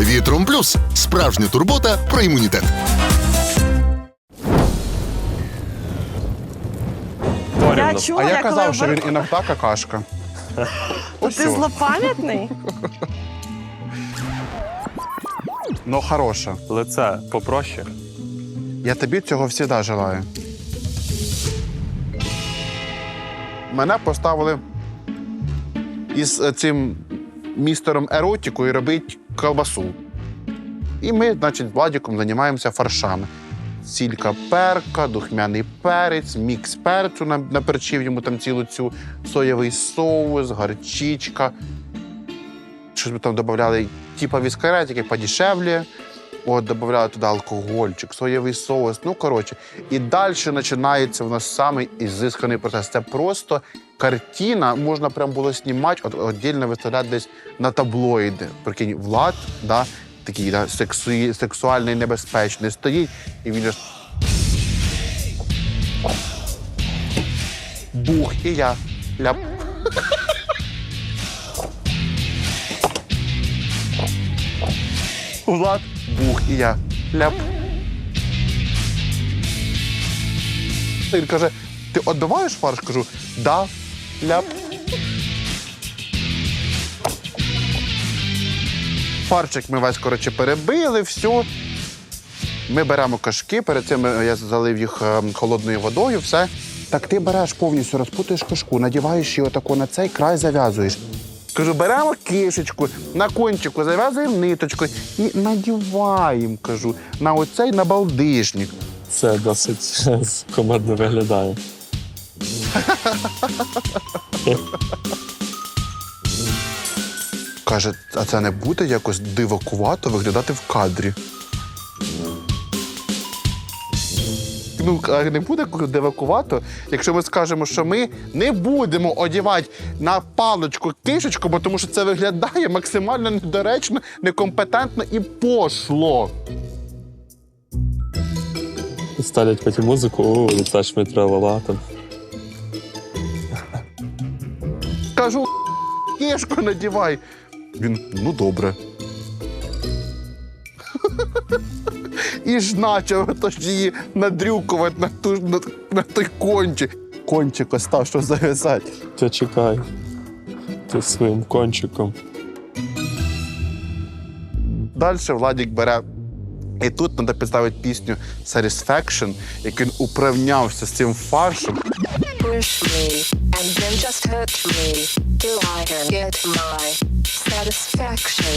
Вітром плюс справжня турбота про імунітет. Я чула, А я коли казав, що ви- він іноді какашка. Ти злопам'ятний? Ну, хороша. Лице попроще. Я тобі цього завжди желаю. Мене поставили із е, цим містером еротікою робити колбасу. І ми, значить, Владіком займаємося фаршами. Сілька перка, духмяний перець, мікс перцю на- наперчив йому там цілу цю соєвий соус, гарчичка. Щось ми там додавали, типа віскаретики подешевле. От, додавали туди алкогольчик, соєвий соус. Ну, коротше. І далі починається в нас самий ізисканий процес. Це просто картина, можна прям було знімати, от, віддільно виставляти десь на таблоїди. Прикинь, Влад, да, такий да, сексу... сексуальний, небезпечний, стоїть, і він. Бух, і я. Ляп. Влад, бух, і я. Ляп. Він каже: ти відбиваєш фарш? Кажу, да, ляп. Фарчик ми весь коротше перебили, все. Ми беремо кашки, перед цим я залив їх е, холодною водою, все. Так ти береш повністю, розпутуєш кашку, надіваєш її отако на цей край, зав'язуєш. Кажу, беремо кишечку, на кончику зав'язуємо ниточку і надіваємо, кажу, на оцей набалдишник. Це досить командно виглядає. Каже, а це не буде якось дивакувато виглядати в кадрі. Ну, а не буде дивакувато, якщо ми скажемо, що ми не будемо одягати на паличку кишечку, бо тому що це виглядає максимально недоречно, некомпетентно і пошло. Ставлять потім музику, о, лице шмитралала там. Кажу, кишку надівай. Він, ну добре. І ж почав тож її надрюкувати на, ту, на, на той кончик. Кончик остав, що зав'язати. Ти чекай. Ти своїм кончиком. Далі Владік бере. І тут треба підставити пісню Satisfaction, як він управнявся з цим фаршем. Satisfaction.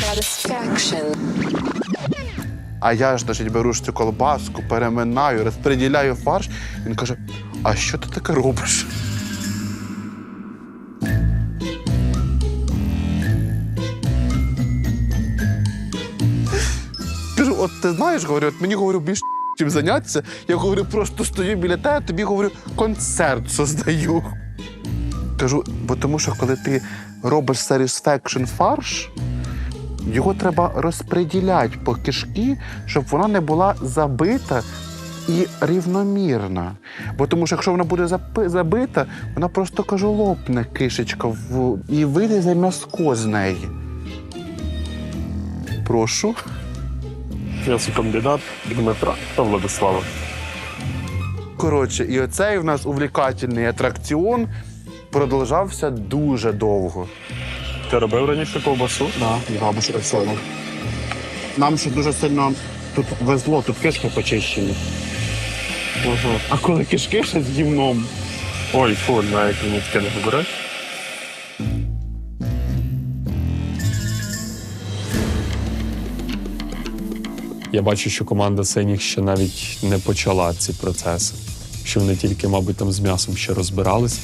Satisfaction. А я ж значить, беру ж цю колбаску, переминаю, розподіляю фарш. Він каже: А що ти таке робиш? Кажу, от ти знаєш, говорю, от мені говорю, більш чим зайнятися. Я говорю, просто стою біля тебе, тобі говорю, концерт создаю. Кажу, бо тому що коли ти робиш satisfaction фарш, його треба розподіляти по кишки, щоб вона не була забита і рівномірна. Бо тому що якщо вона буде забита, вона просто кажу, лопне кишечка в... і вийде за м'язко з неї. Прошу. М'ясокомбінат Дмитра та Владислава. Коротше, і оцей в нас увлікательний атракціон продовжався дуже довго. Ти робив раніше ковбасу? Да, бабуся так Нам ще дуже сильно тут везло, тут кишки почищені. Ага. А коли кишки ще з гівном. Ой, фу, навіть мені таке не говориш. Я бачу, що команда синіх ще навіть не почала ці процеси. Що вони тільки, мабуть, там з м'ясом ще розбирались.